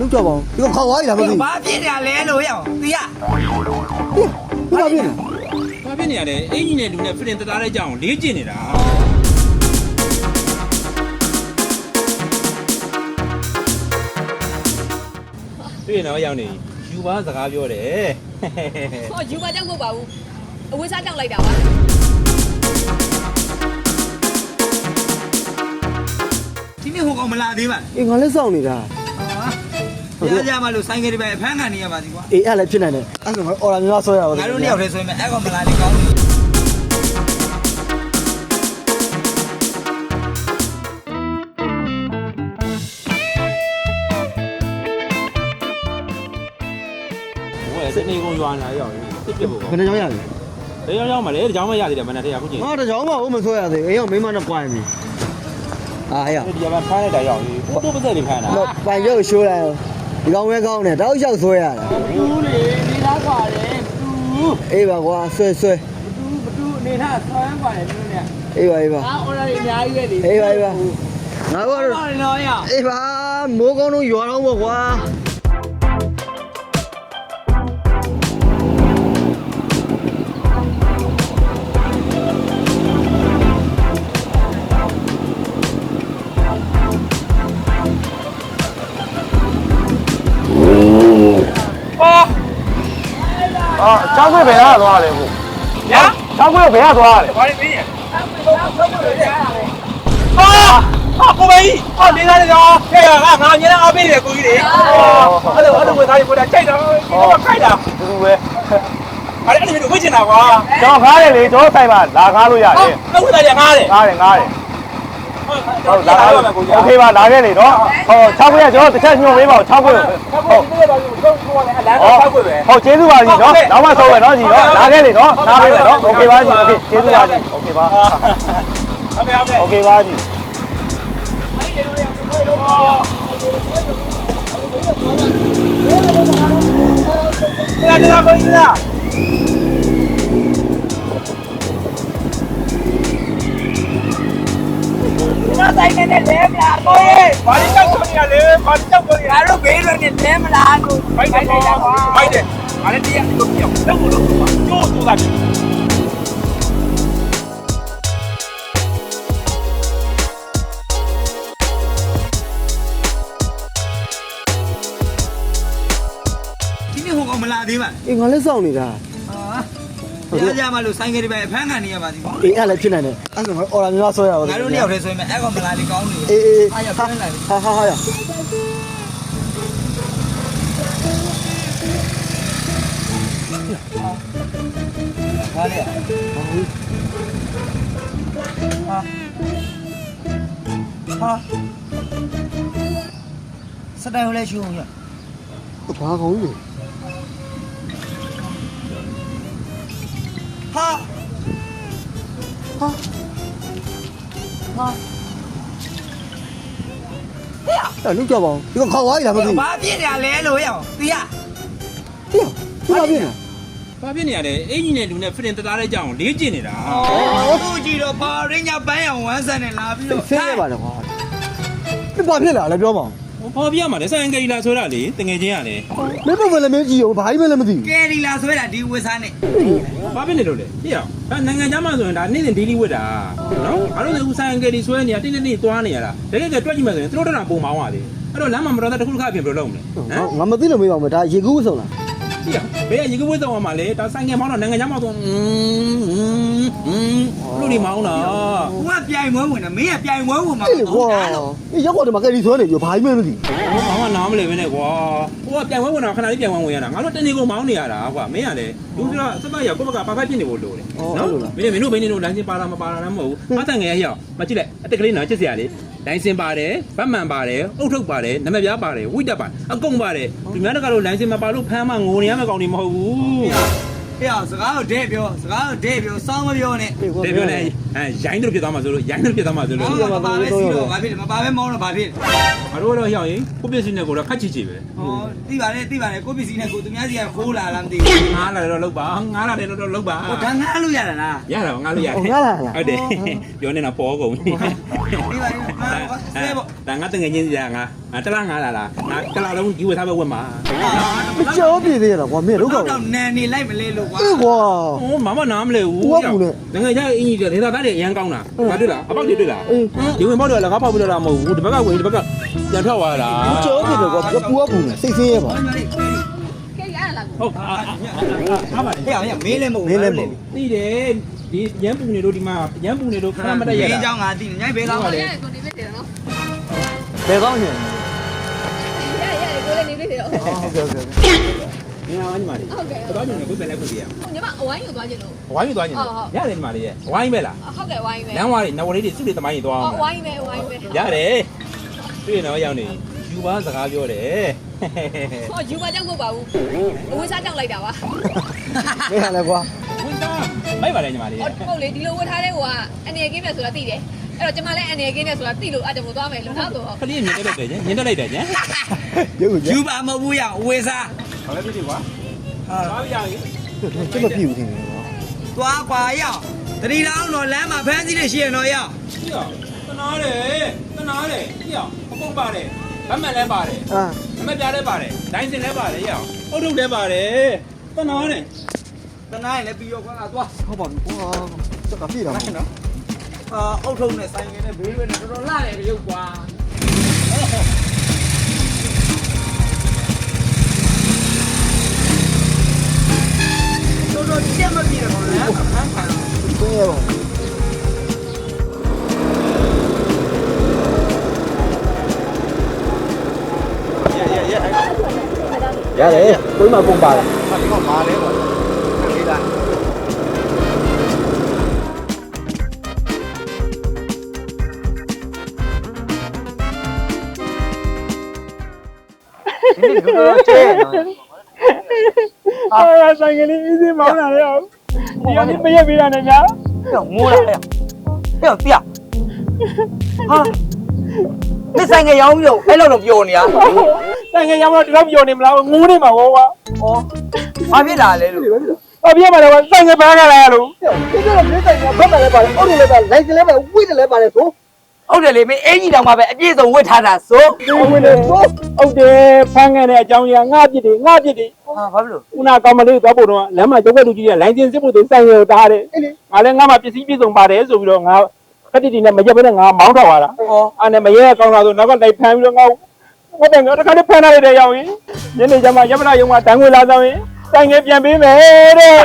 လုကြပါဦးဒီကခေါက်သွားရလားမသိဘာဖြစ်နေလဲလို့ရအောင်တီးရဘူးဘာဖြစ်လဲဘာဖြစ်နေရလဲအင်ကြီးနဲ့လူနဲ့ဖရင်တသားတဲ့ကြောင်လေးကျင်နေတာတွေ့နော်ရောက်နေယူပါစကားပြောတယ်ဟောယူပါကြောက်မဟုတ်ပါဘူးအဝိစားကြောက်လိုက်တာပါဒီနေ့ဟိုကောင်မလာသေးပါအေးငါလည်းစောင့်နေတာဘူး ရကြမလို့ဆိုင်ကလေးပဲဖမ်းခံနေရပါစီကွာအေးအဲ့လည်းဖြစ်နိုင်တယ်အဲ့ဒါငါအော်လာများဆွဲရအောင်ငါတို့နှစ်ယောက်တည်းဆိုရင်အဲ့ကောင်မလာနေကောင်းတယ်ဟိုကစနေကုန်ရွာလာရောက်တစ်ပြစ်ဖို့ဘယ်နှကြောင်းရလဲလေရောက်ရောက်မလဲဒီကြောင်မရသေးတယ်မနေ့တည်းအခုချိန်ငါတကြောင်းမှဦးမဆွဲရသေးအေးရောက်မိမနဲ့ပွိုင်းပြီအာရဒီကမှဖမ်းလိုက်တာရောက်ပြီဘုတို့ပါစက်တွေဖမ်းတာပိုင်ရုပ်ရှိုးလိုက် ဒီကောင်ဝဲကောင်းတယ်တောက်လျှောက်ဆွဲရတာ ဘူးလေနေသားกว่าတယ်ဘူး အေးပါကွာဆွဲဆွဲ ဘူးဘူးအနေနဲ့ဆွမ်းပါတယ်သူတို့เนี่ย အေးပါအေးပါ အာအော်ဒါအများကြီးပဲလေ အေးပါအေးပါငါကတော့ ပါတော့ရ အေးပါမိုးကောင်းတော့ရွာတော့ပေါ့ကွာ က်ခွေဘယ်ကသွားလဲဘုညာချောက်ခွေဘယ်ကသွားလဲဘာလဲပြီးရအာအာကိုမေးအာနေသားတဲ့ကောင်ဟဲ့ကငါအမြဲတမ်းအားပေးတယ်ကိုကြီးလေအဲ့လိုအဲ့လိုဝင်သားကိုတာကြိုက်တော့ဒီတော့ခိုက်တာသူသူပဲအဲ့ဒါအဲ့လိုဝစ်ချင်တာကွာကျွန်တော်ကားတယ်လေကျွန်တော်ဆိုင်မှာလာကားလို့ရတယ်အဲ့ဝင်သားရငားတယ်ကားတယ်ငားတယ် ဟုတ်လာကားလို့ ကိုကြီး โอเคပါလာခဲ့လေနော်ဟောချောက်ခွေကကျွန်တော်တစ်ချက်ညွှန်ပေးပါဦးချောက်ခွေဟုတ် ဟုတ်ဒီလိုပါလို့တော့ခေါ်တယ်အလားတော့ဆောက်ွယ်ပဲ ဟုတ်ကျေးဇူးပါကြီးနော်နောက်မှဆုံးပဲနော်ကြီးနော်လာခဲ့လေနော်နားပေးမယ်နော်โอเคပါကြီးโอเคကျေးဇူးပါကြီးโอเคပါ ဟုတ်ကဲ့ဟုတ်ကဲ့ โอเคပါကြီး ဒါဒါကိုကြီးလား ဆိုင်နေတဲ့လဲမလားကိုရေဘာလို့ကြောက်ဆိုနေရလဲဘာလို့ကြောက်ဆိုနေရငါတို့ဘေးရွက်နေလဲမလားကိုဖိုက်တယ်ဖိုက်တယ်ဖိုက်တယ်ဘာလဲတရားလို့ပြောတော့လို့ကျိုးဆိုတာဒီနေ့ဟိုကောင်မလာသေးပါအေးငါလည်းစောင့်နေတာ ဘူးရကြမလို့ဆိုင်ကလေးပဲဖမ်းခံနေရပါစီကွာအေးအဲ့လည်းဖြစ်နိုင်တယ်အဲ့ဒါငါအော်လာများဆွဲရအောင်ငါတို့နှစ်ယောက်တည်းဆိုရင်အဲ့ကောင်မလာနေကောင်းတယ်အေးအေးအားရဖမ်းလိုက်ဟာဟာဟာရဟာလေဟာဟာစတိုင်ဟိုလဲရှုံးရဘာကောင်းကြီး ဟာဟာဟာအဲ့လုကြပါဦးဒီကခေါက်သွားရလားမသိဘာဖြစ်နေလဲလို့ရအောင်တီးရဘူးဘာဖြစ်လဲဘာဖြစ်နေရလဲအင်ကြီးနဲ့လူနဲ့ဖရင်တသားတဲ့ကြောင်လေးကျင်နေတာဟိုကြည့်တော့ပါရင်းညာပန်းအောင်ဝမ်းဆန်နေလာပြီးတော့ဆင်းရပါတော့ကွာဘာဖြစ်လာလဲပြောပါဦး ဟောပြရမှာလေဆိုင်ကလေးလာဆိုတာလေတငယ်ချင်းရလေမင်းဘယ်လည်းမကြည့်အောင်ဘာကြီးမလဲမသိကယ်ရီလာဆွဲတာဒီဝစ်စားနဲ့ဘာဖြစ်နေလို့လဲပြရအောင်နိုင်ငံခြားမှာဆိုရင်ဒါနေ့စဉ် daily ဝတ်တာနော်အားလုံးကဆိုင်ကလေးဆွဲနေတာတင်းတင်းတင်းသွားနေရတာတကယ်ကတွက်ကြည့်မှဆိုရင်သူတို့တော့ပုံမောင်းပါလေအဲ့တော့လမ်းမှာမတော်တဲ့တစ်ခုတစ်ခါအပြင်ဘယ်လိုလုပ်မလဲဟမ်ငါမသိလို့မေးပါမယ်ဒါရေကူးဆုံးလား ကြည့်ရဘယ်ကရေကဘွေးဆောင်ရမှာလဲဒါဆိုင်ငယ်မောင်းတော့နိုင်ငံခြားမောင်းတော့လူတွေမောင်းတာငါပြိုင်ပွဲဝင်တာမင်းကပြိုင်ပွဲဝင်မှာအေးကွာဒီရောက်တော့မကယ်ဒီဆွဲနေပြီဘာကြီးမှမသိဘူးမောင်းကနားမလဲပဲနဲ့ကွာကိုကပြိုင်ပွဲဝင်တာခဏလေးပြိုင်ပွဲဝင်ရတာငါတို့တနေကုန်မောင်းနေရတာကွာမင်းကလေလူပြတော့စပတ်ရောက်ကိုယ့်ဘက်ကပါဖက်ဖြစ်နေဖို့လိုတယ်နော်မင်းမင်းတို့ဘယ်နေလို့လမ်းချင်းပါတာမပါတာလည်းမဟုတ်ဘူးမတန်ငယ်ရောက်မကြည့်လိုက်အတက်ကလေးနော်ချစ်စရာလေးဒိုင်းစင်ပါတယ်ဗတ်မှန်ပါတယ်အုတ်ထုတ်ပါတယ်နမပြားပါတယ်ဝိတက်ပါအကုန်ပါတယ်ဒီများတကတော့လမ်းစင်မပါလို့ဖမ်းမငိုနေရမယ့်ကောင်တွေမဟုတ်ဘူးပြစကားကိုဒဲပြောစကားကိုဒဲပြောစောင်းမပြောနဲ့အေးကွာတဲ့ပြောနေအဲရိုင်းတို့ပြသွားမှာဆိုလို့ရိုင်းတို့ပြသွားမှာဆိုလို့မပါပဲစီတော့ဘာဖြစ်လဲမပါပဲမောင်းတော့ဘာဖြစ်လဲငါတို့တော့ရောက်ရင်ကိုပြည့်စင်းနဲ့ကိုတော့ခက်ချီချီပဲဟောသိပါနဲ့သိပါနဲ့ကိုပစ္စည်းနဲ့ကိုသူများစီကခိုးလာလားမသိဘူးငားလာတော့လောက်ပါငားလာတယ်တော့လောက်ပါဟိုဒါငားလို့ရတာလားရတာငါလို့ရတယ်ငါလာလားဟုတ်တယ်ပြောနေတာပေါ်ကုန်ပြီသိပါနဲ့ဆဲပေါ့ဆ ဒါငါတငယ်ချင်းစီကငါငါတလားငါလားလားငါတလားလုံးကြီးဝဲသားပဲဝက်မှာမကြောက်ပြေးသေးရတာကွာမင်းတို့ကောတော့နန်နေလိုက်မလဲလို့ကွာအေးကွာဟိုမမနားမလဲဘူးကွာတငယ်ချင်းအင်ကြီးကဒေသသားတွေအရန်ကောင်းတာငါတွေ့လားအပေါက်တွေတွေ့လားဒီဝင်ပေါက်တွေကလည်းငါပေါက်ပြီးတော့တာမဟုတ်ဘူးဒီဘက်ကဝင်ဒီဘက်ကပြန်ထွက်သွားတာကြောက်ပြေးတယ်ကွာပူအပူနဲ့စိတ်ဆင်းရဲပါဟုတ်ဟာပါလေဟဲ့ဟဲ့မေးလဲမဟုတ်ဘူးမေးလဲမဟုတ်ဘူးသိတယ်ဒီရန်ပူနေတို့ဒီမှာရန်ပူနေတို့ခဏမတက်ရတာဒီအကြောင်းငါသိနေညိုက်ပဲလားဟုတ်တယ်ကိုနေပဲတယ်နော် ဘယ်ကောင်းရှင်ရရကိုလည်းနေပြတယ်ဟုတ်ဟုတ်ကဲ့ဟုတ်ကဲ့ညီမညီမလေးဟုတ်ကဲ့တော့ညနေကိုပဲလိုက်ဖို့ပြရဟိုညီမအဝိုင်းယူသွားခြင်းလို့ဝိုင်းယူသွားညနေရတယ်ညီမလေးရဲ့ဝိုင်းပဲလားဟုတ်ကဲ့ဝိုင်းပဲလမ်းဝါးတွေနဝလေးတွေစုတွေသမိုင်းတွေသွားအောင်ဝိုင်းပဲဝိုင်းပဲရတယ်တွေ့ရင်တော့ရောက်နေယူပါစကားပြောတယ်ဟောယူပါကြောက်မဟုတ်ပါဘူးအဝိစားကြောက်လိုက်တာပါမင်းဟာလည်းကွာဝင်သားမိုက်ပါလေညီမလေးဟုတ်လေဒီလိုဝတ်ထားတဲ့ဟိုကအနေကင်းတယ်ဆိုတာသိတယ် အဲ့တော့ကျမလည်းအနေကင်းတယ်ဆိုတာသိလို့အတမို့သွားမယ်လို့နော်ဆိုတော့ခလေးမြင်တက်တယ်ညင်တက်လိုက်တယ်ညင်ရုပ်ကိုယူပါမဟုတ်ဘူးရအဝေးစားဘာလဲဖြစ်ကွာဟာသွားပြရရင်ကျွန်တော်ပြည့်ဦးတင်တယ်ကွာသွားကွာရတတိတောင်းတော့လမ်းမှာဖမ်းစီးနေရှိရတော့ရကြည့်အောင်တနာတယ်တနာတယ်ကြည့်အောင်အကုန်ပါတယ်ဗတ်မှန်လည်းပါတယ်အာအမပြားလည်းပါတယ်ဒိုင်းစင်လည်းပါတယ်ရအောင်အုတ်ထုတ်လည်းပါတယ်တနာတယ်တနားရင်လည်းပြီးရောကွာသွားဟုတ်ပါပြီကွာစက်ကပြည့်တာမဟုတ်နော် အာအုတ်ထုံနဲ့ဆိုင်ကနဲ့ဘေးရွယ်နဲ့တော်တော်လှတယ်ရုပ်ကွာတော်တော်ကြက်မပြေတယ်ခေါ်လဲဖမ်းခံဆင်းရဲပါရတယ်ကို ဒီနေ့ကတော့ကျဲနော်အာဆိုင်ကလေးအင်းစင်းမောင်းလာရအောင်ဒီကနေ့မရက်ပေးတာနဲ့ညာဟဲ့ငိုးလာဟဲ့ဟဲ့ပြဟာမဆိုင်ကရောင်းပြုံအဲ့လိုတော့ပြောနေရဆိုင်ကရောင်းတော့ဒီတော့ပြောနေမလားငိုးနေမှာဘောကွာဩဘာဖြစ်လာလဲလို့အပြည့်မှာတော့ဆိုင်ကပန်းခါလာရလို့ဒီကတော့မင်းတိုင်ကဘက်မှလည်းပါတယ်အော်လည်းပါလိုက်ကလေးပဲဝိတယ်လည်းပါတယ်ဆို ဟုတ်တယ်လေမင်းအင်ကြီးတောင်မှပဲအပြည့်စုံဝတ်ထားတာဆိုဝင်နေဆိုဟုတ်တယ်ဖမ်းခဲ့တဲ့အကြောင်းကြီးကငါပြစ်တယ်ငါပြစ်တယ်ဟာဘာဖြစ်လို့ခုနကောင်မလေးသွားဖို့တော့လမ်းမှာကျုပ်ကလူကြီးကလိုင်စင်စစ်ဖို့သူဆိုင်ကိုတားတယ်ငါလည်းငါမှပစ္စည်းပြည့်စုံပါတယ်ဆိုပြီးတော့ငါခက်တီတီနဲ့မရက်ဘဲနဲ့ငါမောင်းထွက်သွားတာဩအဲ့နဲ့မရဲကောင်းလာဆိုနောက်ကလိုက်ဖမ်းပြီးတော့ငါငါတည်းငါတခါတည်းဖမ်းလိုက်တဲ့ရောက်ရင်ညနေကျမှရမလာရုံကတန်းငွေလာဆောင်ရင်တိုင်ငယ်ပြန်ပေးမယ်တဲ့